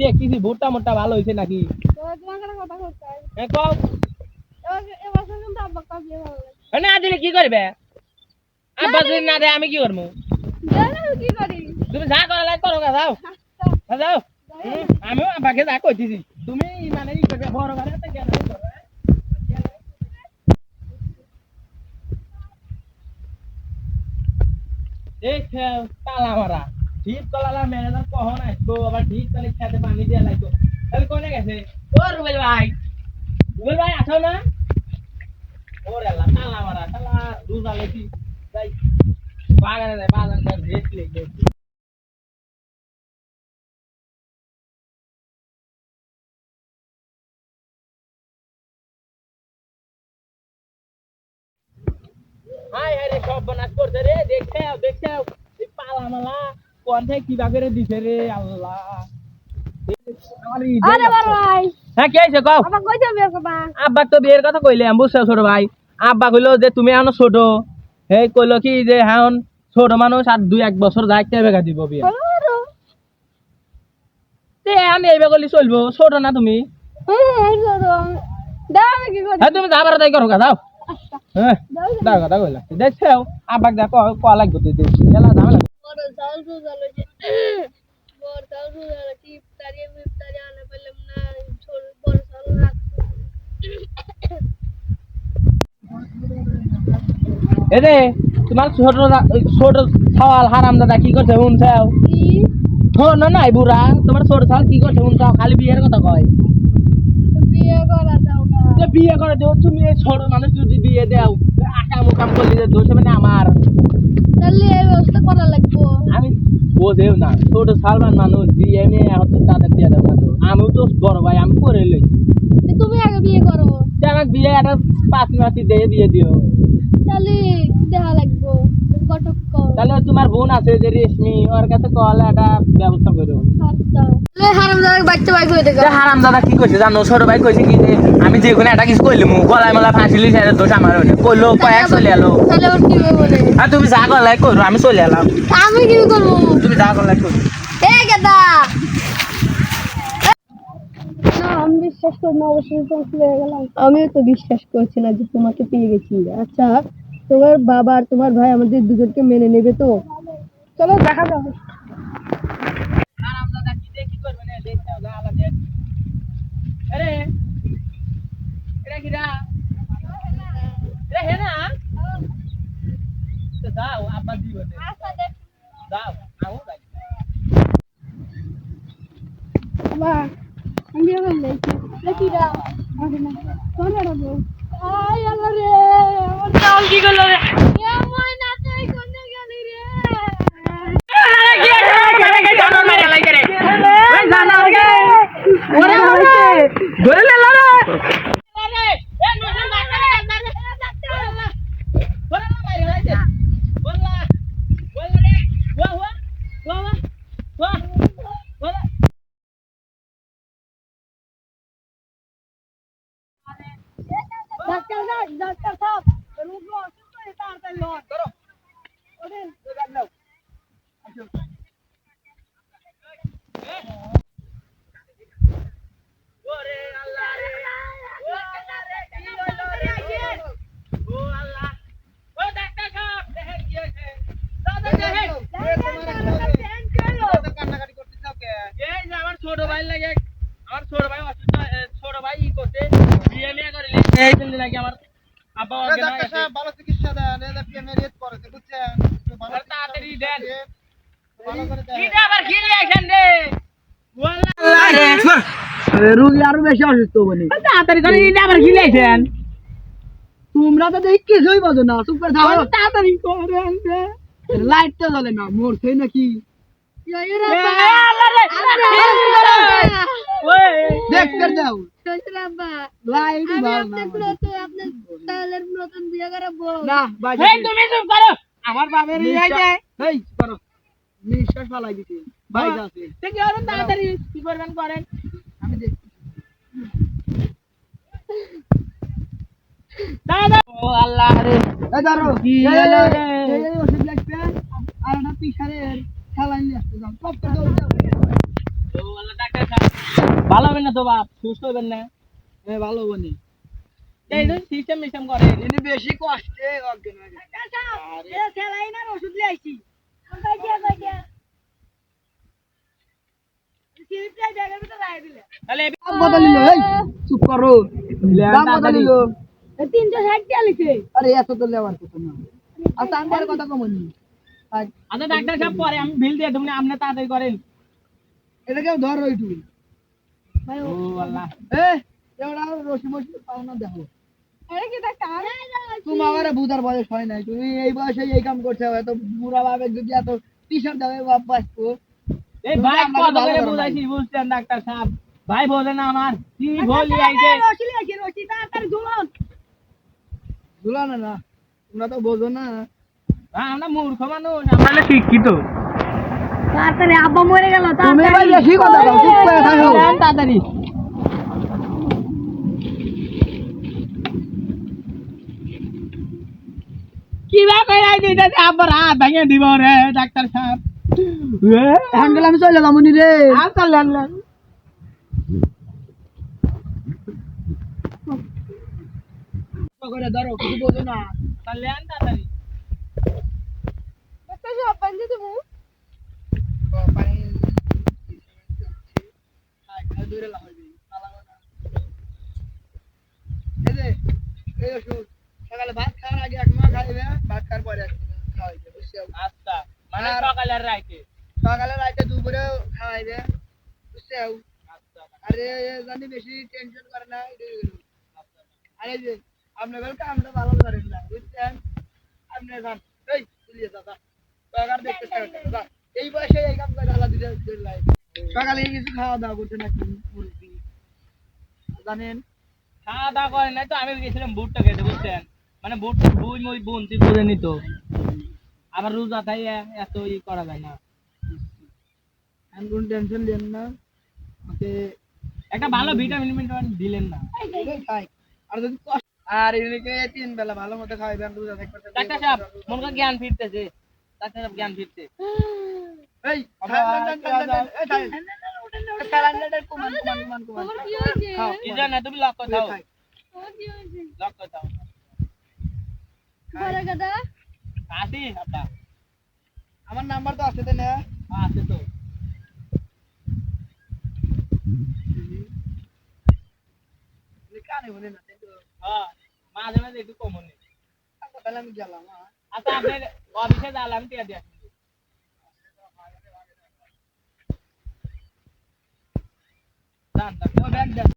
দেখতেছি ভুট্টা মোট্টা ভালো হয়েছে নাকি? হ্যাঁ না দিলে কি করবে? আব্বা যদি না দেয় আমি কি করব? তুমি যা করা লাগে করো যাও। যাও। হুম, আমিও আব্বাকে যা কইতেছি তুমি মানে বড় ঘরে তালা মারা। ঠিক কলালা ম্যানেজার কহ নাই তো আবার ঠিক তাহলে খেতে পানি দিয়ে লাগতো। তাহলে কোনে গেছে, ও রুবেল ভাই রুবেল ভাই আসো না? ওরে আল্লাহ তালা মারা তালা রুজা লেছি তাই বাগানে করে রেট হাই হাই রে সব বনাস করছে রে। দেখছে দেখছে এই পালা মালা কোন থেকে কি বাগেরে দিছে রে আল্লাহ। আরে ভাই হ্যাঁ কি হয়েছে কও? করবা আব্বা? তো বিয়ের কথা কইলে আমি বুঝছ ছোট ভাই? আব্বা কইলো যে তুমি এখনও ছোট। হে কইলো কি যে হ্যাঁ ছোট মানুষ আর দুই এক বছর যাইতে বেগা দিব বিয়ে? তে আমি এইবে করলে চলবো ছোট না তুমি? কি হ্যাঁ তুমি যাবার তাই করো যাও। হ্যাঁ? দাও দাও দেখছ? দেখ লাগবে তুই এলা বড় যে বড় আনা পেলাম না ছোট বড় চাল রাখতো এরে তোমার ছোট ছোট হারাম দাদা কি করছে শুনছাও কি? হ্যাঁ না নাই বুড়া তোমার ছোট কি করছে শুনছাও খালি বিয়ের কথা কয়। বিয়ে করা যে বিয়ে করে দেও তুমি এই ছোট মানুষ যদি বিয়ে দাও আকাম উকাম করলে যে দোষ হবে না আমার? তাহলে এই ব্যবস্থা করা লাগবো। আমি বোঝেও না ছোট সালমান মানুষ বিয়ে মেয়ে হয়তো তাদের দিয়ে দেবো না তো আমিও তো বড় ভাই আমি করে লই। তুমি আগে বিয়ে করো। আমাকে বিয়ে একটা পাঁচ মাতি দিয়ে বিয়ে দিও। তাহলে দেখা লাগবো। তাহলে তোমার বোন আছে যে রেশমি ওর কাছে কল একটা ব্যবস্থা করো হারাম দাদা বাচ্চা বাইক যে হারাম দাদা কি কইছে জানো? ছোট ভাই কইছে কি যে আমি যে কোনো একটা কিছু কইলাম গলায় মালা ফাঁসিলি সেটা দোষ আমার হইল কইলো কয়েক চলে এলো। কি আর তুমি যা গলায় করো আমি চলে এলাম। আমি কি করব? তুমি যা গলায় করো। এ গেদা! আমি বিশ্বাস করি না অবশ্যই তো গেলাম। আমিও তো বিশ্বাস করছি না যে তোমাকে পেয়ে গেছি। আচ্ছা তোমার বাবা আর তোমার ভাই আমাদের দুজনকে মেনে নেবে তো? চলো দেখা যাবে হারাম দাদা কি দিয়ে কি করবে না দেখতে হবে আলাদা আরে এটা কি রা এটা হে না তো যাও আব্বা দিও নে। যাও আমও যাই। বাবা আমি এখন দেখি দেখি না কোন রাখব আই আল্লাহ রে চাল কি করল রে ধরে লেলা রে ডাক্তার সাহেব ডাক্তার সাহেব রোগ অসুস্থ হয়ে তাড়াতাড়ি লন ওঠেন এই যে আমার ছোট ভাই লাগে আমার ছোট ভাই অসুস্থ এ, ছোট ভাই ই করতে বিয়ে মিয়ে করে এই জন্য নাকি আমার আব্বা ওকে না গেছে ভালো চিকিৎসা দেন এদের পেমেন্ট করেছে বুঝছেন একটু ভালো আর তাড়াতাড়ি দেন ভালো করে দেন কিটা আবার কি রিঅ্যাকশন দে আল্লাহ রে রুগী আরও বেশি অসুস্থ বলি তাড়াতাড়ি করে এটা আবার কি লাইছেন তোমরা তো দেখি কিছুই বোঝো না চুপ করে থাকো তাড়াতাড়ি করেন লাইট তো জ্বলে না মরছে নাকি দেখতে দাও লাইট না নতুন বিয়ে করে বউ না বাজে তুমি চুপ করো আমার বাবার এই করো নিঃশ্বাস ফালাই দিতে বাইশ হ্যাঁ। আছে। তাড়াতাড়ি কি করবেন করেন। আমি দেখছি দাদা ও আল্লাহ রে। এই ধরো কি এই, এই, হলো রে? এই, এই ওষুধ লাগবে? আর একটা পিসারের স্যালাইন নিয়ে আসতে যাও। সব তো ও আল্লাহ ডাক্তার ভালো হবেন না তো বাপ? সুস্থ হবেন না? এ ভালো বনি এই সিস্টেম মিস্টেম করেন ইনি বেশি কষ্টে অজ্ঞান গেছে। এ স্যালাইন আর ওষুধ লিয়ে আইছি কোনটা কি আছে কি সিরিপটা জায়গার ভিতর রাই দিলে তাহলে দাম কত নিল এই চুপ করো। দাম কত নিল তিনশো ষাট টাকা লিখে। আরে এত তো লেবার কত না। আচ্ছা আমি কথা কমনি আচ্ছা ডাক্তার সাহেব পরে আমি বিল দিয়ে তুমি আপনি তাড়াতাড়ি করেন। এটা কেউ ধরো একটু। ও আল্লাহ। এ এবার রসি মসি পাও দেখো। এটা কি ডাক্তার তোমার বুঝার বয়স হয় নাই। তুমি এই বয়সে এই কাম করছ এত বুড়া ভাবে যদি এত টি শার্ট দেবে বাপ বাঁচবো এই ভাই কত করে বুঝাইছি বুঝছেন ডাক্তার সাহেব? ভাই বোঝে না আমার। কি বলি আইছে? রশি লিয়ে আইছি রশি তাড়াতাড়ি ঝুলন বুঝলা না না তোমরা তো বোঝো না। হ্যাঁ, আমরা মূর্খ মানুষ আমরা শিক্ষিত। তাড়াতাড়ি আব্বা মরে গেল তুমি ভাই বেশি কথা বলো চুপ করে থাকো। তাড়াতাড়ি। কি বা কই আইছে এটা আবার হাত ভেঙে দিব রে ডাক্তার সাহেব। এখন গেলে আমি চলে যাব নি রে। আচ্ছা লেন করে ধরো কিছু বোঝো না। লেন তাড়াতাড়ি। ডাক্তার সাহেব পানি দেবো। এই ওষুধ সকালে ভাত খাওয়ার আগে এক মাস খাইবে ভাত খাওয়ার পরে এক মাস খাওয়াইবে বুঝছ? আচ্ছা মানে সকালে রাইতে? সকালে রাইতে দুপুরেও খাওয়াইবে বুঝছ? আচ্ছা আরে জানি বেশি টেনশন করে না আরে যে আপনাদের কামটা ভালো করেন না বুঝছেন? আপনি যান। এই দাদা সকাল দেখতে দাদা এই বয়সে এই কাম করে আলাদা দিতে দিতে সকালে কিছু খাওয়া দাওয়া করতে নাকি মুরগি? জানেন? খাওয়া দাওয়া করে নাই তো আমি গেছিলাম বুটটা খেতে বুঝছেন? মানে বুই মুই বুনতি বুঝে নিত আবার রোজা তাই এত ই করা যায় না। আমি কোনো টেনশন নেন না। ওকে একটা ভালো ভিটামিন ভিটামিন দিলেন না। আর যদি আর এদিকে তিন বেলা ভালো মতো খাইবেন রোজা থাকবে ডাক্তার সাহেব মন কা জ্ঞান ফিরতেছে। ডাক্তার সাহেব জ্ঞান ফিরতে এই তুমি লক্ষ্য থাও খাই কি হয়েছে? লক্ষ্য বড় কথা আসি আপনার আমার নাম্বার তো আছে তো না? আছে তো। কানে বলে না তাই হ্যাঁ মাঝে মাঝে একটু কম নেই তাহলে আমি গেলাম হ্যাঁ আচ্ছা আপনি অফিসে যালাম টিয়া দিয়ে আসুন। যান, যান। ব্যাগ দেন